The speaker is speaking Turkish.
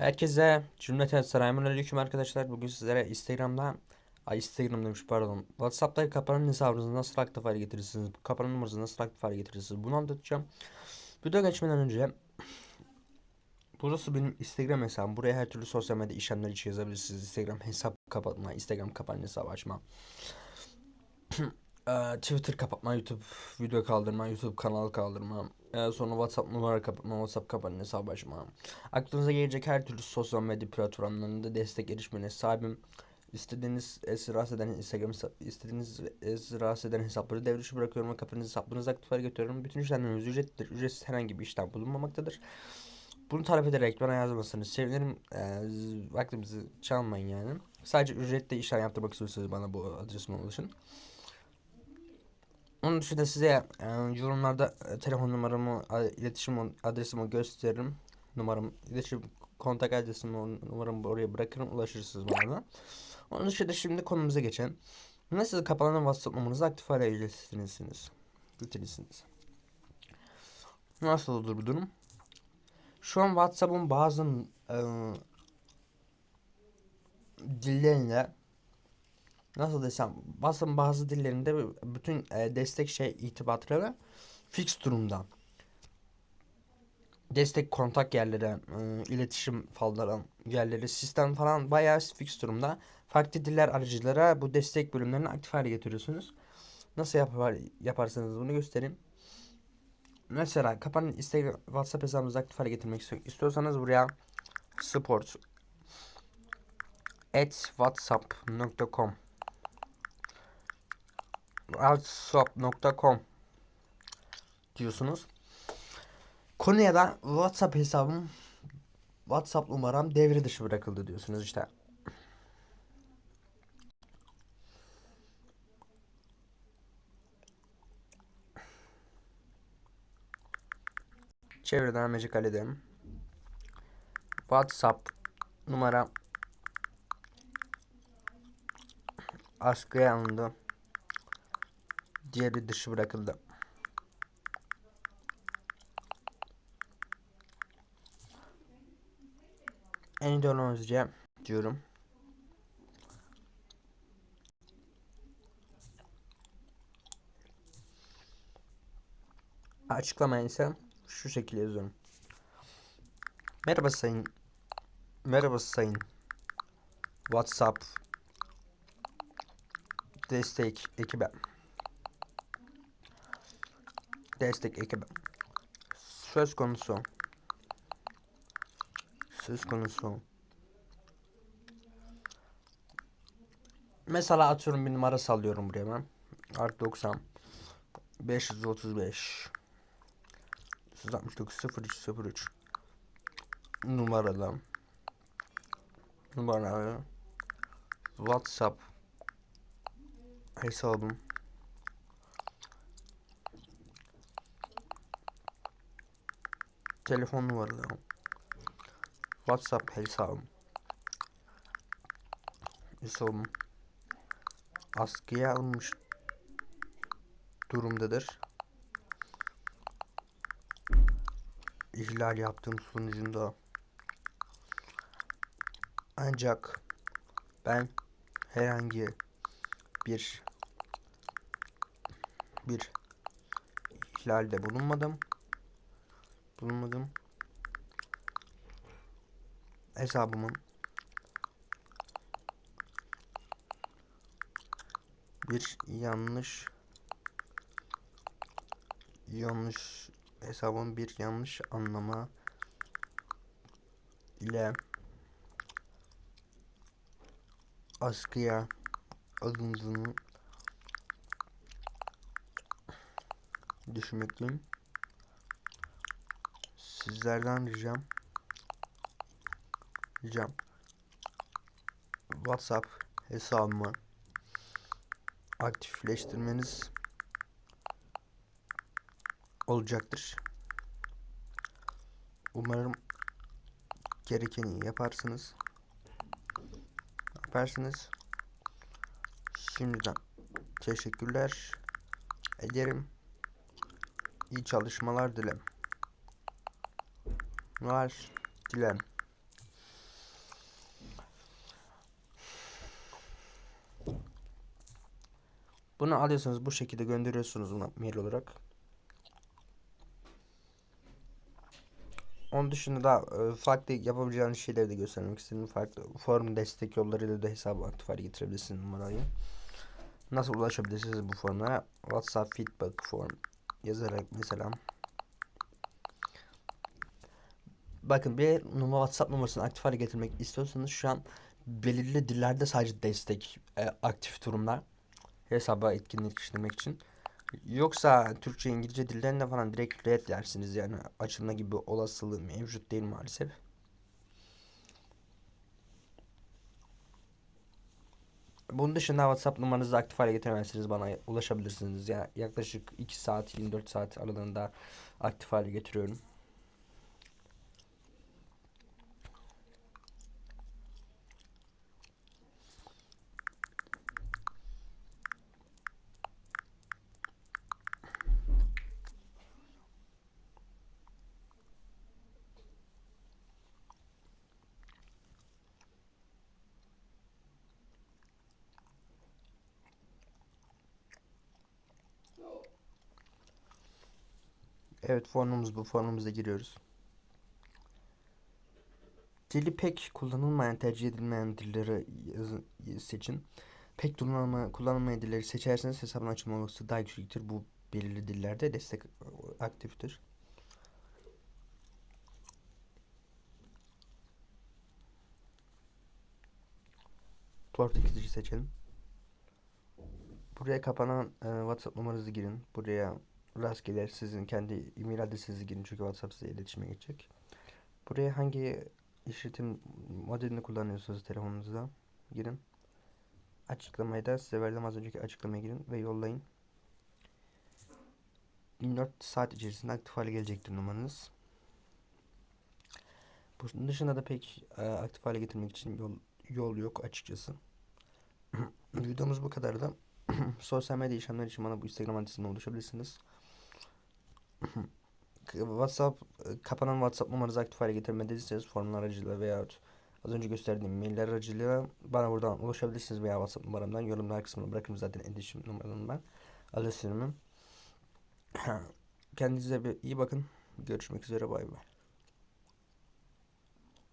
Herkese cümleten selamun aleyküm arkadaşlar. Bugün sizlere Instagram'da Ay Instagram demiş pardon. WhatsApp'ta kapanan hesabınızı nasıl aktif hale getirirsiniz? Kapanan numaranızı nasıl aktif hale getirirsiniz? Bunu anlatacağım. Video geçmeden önce Burası benim Instagram hesabım. Buraya her türlü sosyal medya işlemler için yazabilirsiniz. Instagram hesap kapatma, Instagram kapanan hesabı açma. Eee, Twitter kapatma, YouTube video kaldırma, YouTube kanal kaldırma. Eee, sonra WhatsApp numara kapatma, WhatsApp kapanan hesabı açma. Aklınıza gelecek her türlü sosyal medya platformlarında destek erişimine sahibim. İstediğiniz e, rahatsız eden Instagram istediğiniz e, rahatsız eden hesapları devre dışı bırakıyorum ve kapanız hesaplarınızı aktif hale getiriyorum. Bütün işlemlerimiz ücretlidir. Ücretsiz herhangi bir işlem bulunmamaktadır. Bunu talep ederek bana yazmasını sevinirim. E, vaktimizi çalmayın yani. Sadece ücretli işlem yaptırmak istiyorsanız bana bu adresime ulaşın. Onun dışında size e, yorumlarda e, telefon numaramı, iletişim adresimi gösteririm. Numaram, iletişim kontak adresimi, numaramı oraya bırakırım. Ulaşırsınız bana. Onun dışında şimdi konumuza geçelim. Nasıl kapanan WhatsApp numaranızı aktif hale getirirsiniz? Getirirsiniz. Nasıl olur bu durum? Şu an WhatsApp'ın bazı e, dillerinde nasıl desem bazı bazı dillerinde bütün e, destek şey itibatları fix durumda. Destek kontak yerleri, e, iletişim falan yerleri, sistem falan bayağı fix durumda. Farklı diller aracılara bu destek bölümlerini aktif hale getiriyorsunuz. Nasıl yapar, yaparsanız bunu göstereyim. Mesela kapanan Instagram, WhatsApp hesabınızı aktif hale getirmek istiyor- istiyorsanız buraya support at whatsapp.com whatsapp.com diyorsunuz. Konuya da WhatsApp hesabım WhatsApp numaram devre dışı bırakıldı diyorsunuz işte. Çevreden Magic dedim. WhatsApp numara askıya alındı. Diğeri dışı bırakıldı. Endonezya diyorum. Açıklamaya ise şu şekilde yazıyorum. Merhaba sayın Merhaba sayın WhatsApp destek ekibi destek ekibi söz konusu. Söz konusu. Mesela atıyorum bir numara sallıyorum buraya ben. Artı 90 535 369 03 03 numaralı numaralı WhatsApp. Hesabım telefon numaralı WhatsApp hesabım hesabım askıya alınmış durumdadır. İhlal yaptığım sonucunda ancak ben herhangi bir bir ihlalde bulunmadım. Bulunmadım. Hesabımın bir yanlış yanlış hesabın bir yanlış anlama ile askıya alındığını düşünmekteyim. Sizlerden ricam ricam WhatsApp hesabımı aktifleştirmeniz olacaktır. Umarım gerekeni yaparsınız. Yaparsınız. Şimdiden teşekkürler ederim. İyi çalışmalar dilerim. Var. Dilem. Bunu alıyorsunuz bu şekilde gönderiyorsunuz buna mail olarak. Onun dışında da e, farklı yapabileceğiniz şeyleri de göstermek istedim. Farklı form destek yollarıyla da hesabı aktif hale getirebilirsiniz numarayı. Nasıl ulaşabilirsiniz bu formlara? WhatsApp feedback form yazarak mesela Bakın bir numara WhatsApp numarasını aktif hale getirmek istiyorsanız şu an belirli dillerde sadece destek e, aktif durumlar hesaba etkinleştirmek için. Yoksa Türkçe, İngilizce dillerinde falan direkt red dersiniz yani açılma gibi olasılığı mevcut değil maalesef. Bunun dışında WhatsApp numaranızı aktif hale getiremezsiniz bana ulaşabilirsiniz. Yani yaklaşık 2 saat 24 saat aralığında aktif hale getiriyorum. Evet formumuz bu. Formumuza giriyoruz. Dili pek kullanılmayan, tercih edilmeyen dilleri seçin. Pek kullanılma, kullanılmayan dilleri seçerseniz hesabın açılma olasılığı daha yüksektir. Bu belirli dillerde destek aktiftir. Portekizce seçelim. Buraya kapanan e, WhatsApp numaranızı girin. Buraya rastgele sizin kendi e-mail adresinizi girin çünkü WhatsApp size iletişime geçecek. Buraya hangi işletim modelini kullanıyorsunuz telefonunuzda girin. Açıklamayı da size verdim az önceki açıklamaya girin ve yollayın. 24 saat içerisinde aktif hale gelecektir numaranız. Bunun dışında da pek e, aktif hale getirmek için yol, yol yok açıkçası. Videomuz bu kadar da. Sosyal medya işlemleri için bana bu Instagram adresinden ulaşabilirsiniz. WhatsApp kapanan WhatsApp numaranızı aktif hale getirmediyseniz formlar aracılığıyla veya az önce gösterdiğim mailler aracılığıyla bana buradan ulaşabilirsiniz veya WhatsApp numaramdan yorumlar kısmına bırakırım zaten iletişim numaramı ben. Adresimi. Kendinize bir iyi bakın. Görüşmek üzere bay bay.